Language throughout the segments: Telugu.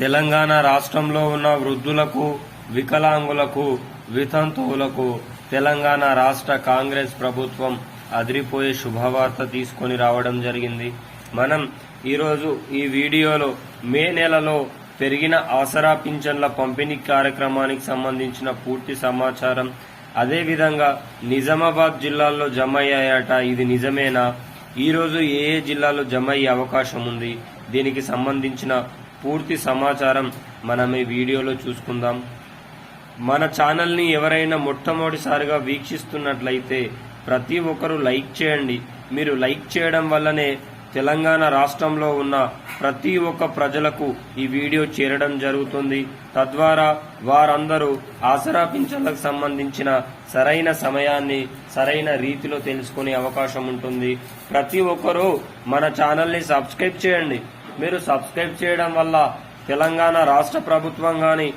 తెలంగాణ రాష్ట్రంలో ఉన్న వృద్ధులకు వికలాంగులకు వితంతువులకు తెలంగాణ రాష్ట్ర కాంగ్రెస్ ప్రభుత్వం అదిరిపోయే శుభవార్త తీసుకొని రావడం జరిగింది. మనం ఈరోజు ఈ వీడియోలో మే నెలలో పెరిగిన ఆసరా పింఛన్ల పంపిణీ కార్యక్రమానికి సంబంధించిన పూర్తి సమాచారం అదేవిధంగా నిజామాబాద్ జిల్లాలో జమ అయ్యాయట ఇది నిజమేనా? ఈరోజు ఏ ఏ జిల్లాలో జమ అయ్యే అవకాశం ఉంది? దీనికి సంబంధించిన పూర్తి సమాచారం మనం ఈ వీడియోలో చూసుకుందాం. మన ఛానల్ని ఎవరైనా మొట్టమొదటిసారిగా వీక్షిస్తున్నట్లయితే ప్రతి ఒక్కరూ లైక్ చేయండి. మీరు లైక్ చేయడం వల్లనే తెలంగాణ రాష్ట్రంలో ఉన్న ప్రతి ఒక్క ప్రజలకు ఈ వీడియో చేరడం జరుగుతుంది. తద్వారా వారందరూ ఆసరా పింఛన్లకు సంబంధించిన సరైన సమయాన్ని సరైన రీతిలో తెలుసుకునే అవకాశం ఉంటుంది. ప్రతి ఒక్కరూ మన ఛానల్ని సబ్స్క్రైబ్ చేయండి. మీరు సబ్స్క్రైబ్ చేయడం వల్ల తెలంగాణ రాష్ట్ర ప్రభుత్వం కానీ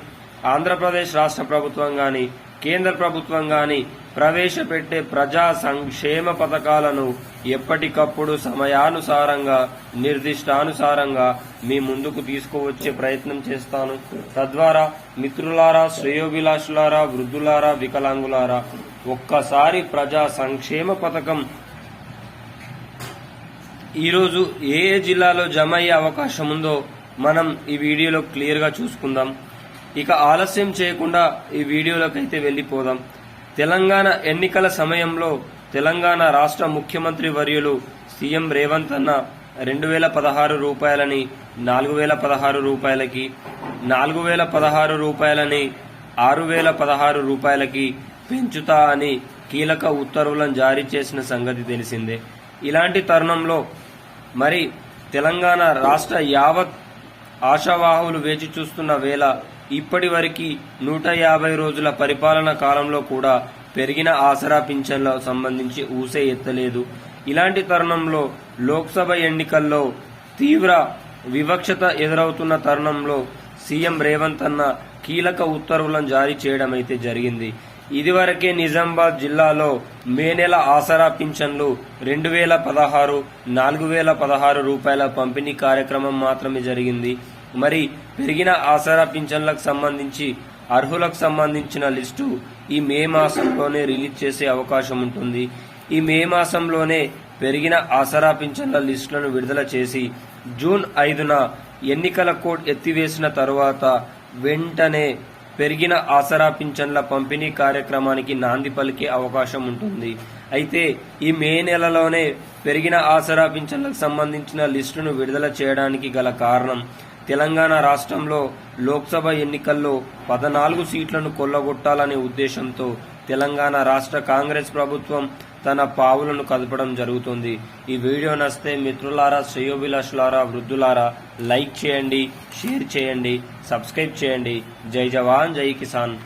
ఆంధ్రప్రదేశ్ రాష్ట్ర ప్రభుత్వం కానీ కేంద్ర ప్రభుత్వం కానీ ప్రవేశపెట్టే ప్రజా సంక్షేమ పథకాలను ఎప్పటికప్పుడు సమయానుసారంగా నిర్దిష్టానుసారంగా మీ ముందుకు తీసుకువచ్చే ప్రయత్నం చేస్తాను. తద్వారా మిత్రులారా శ్రేయోభిలాషులారా వృద్ధులారా వికలాంగులారా ఒక్కసారి ప్రజా సంక్షేమ పథకం ఈరోజు ఏ ఏ జిల్లాలో జమ అయ్యే అవకాశం ఉందో మనం ఈ వీడియోలో క్లియర్గా చూసుకుందాం. ఇక ఆలస్యం చేయకుండా ఈ వీడియోలోకి అయితే వెళ్ళిపోదాం. తెలంగాణ ఎన్నికల సమయంలో తెలంగాణ రాష్ట్ర ముఖ్యమంత్రి వర్యులు సీఎం రేవంత్ అన్న రెండు వేల పదహారు రూపాయలని నాలుగు వేల పదహారు రూపాయలకి నాలుగు వేల పదహారు రూపాయలని ఆరు వేల పదహారు రూపాయలకి పెంచుతా అని కీలక ఉత్తర్వులను జారీ చేసిన సంగతి తెలిసిందే. ఇలాంటి తరుణంలో మరి తెలంగాణ రాష్ట్ర యావత్ ఆశావాహులు వేచి చూస్తున్న వేళ ఇప్పటి వరకు నూట యాభై రోజుల పరిపాలన కాలంలో కూడా పెరిగిన ఆసరా పింఛన్ల సంబంధించి ఊసే ఎత్తలేదు. ఇలాంటి తరుణంలో లోక్సభ ఎన్నికల్లో తీవ్ర వివక్షత ఎదురవుతున్న తరుణంలో సీఎం రేవంత్ అన్న కీలక ఉత్తర్వులను జారీ చేయడం అయితే జరిగింది. ఇదివరకే నిజామాబాద్ జిల్లాలో మే నెల ఆసరా పింఛన్లు రెండు వేల పదహారు నాలుగు వేల పదహారు రూపాయల పంపిణీ కార్యక్రమం మాత్రమే జరిగింది. మరి పెరిగిన ఆసరా పింఛన్లకు సంబంధించి అర్హులకు సంబంధించిన లిస్టు ఈ మే మాసంలోనే రిలీజ్ చేసే అవకాశం ఉంటుంది. ఈ మే మాసంలోనే పెరిగిన ఆసరా పింఛన్ల లిస్టులను విడుదల చేసి జూన్ ఐదున ఎన్నికల కోడ్ ఎత్తివేసిన తరువాత వెంటనే పెరిగిన ఆసరా పింఛన్ల పంపిణీ కార్యక్రమానికి నాంది పలికే అవకాశం ఉంటుంది. అయితే ఈ మే నెలలోనే పెరిగిన ఆసరా పింఛన్లకు సంబంధించిన లిస్టును విడుదల చేయడానికి గల కారణం తెలంగాణ రాష్ట్రంలో లోక్సభ ఎన్నికల్లో పద్నాలుగు సీట్లను కొల్లగొట్టాలనే ఉద్దేశంతో తెలంగాణ రాష్ట్ర కాంగ్రెస్ ప్రభుత్వం తన పావులను కదపడం జరుగుతుంది. ఈ వీడియో నస్తే మిత్రులారా శ్రేయోభిలాషులారా వృద్ధులారా లైక్ చేయండి షేర్ చేయండి సబ్స్క్రైబ్ చేయండి. జై జవాన్ జై కిసాన్.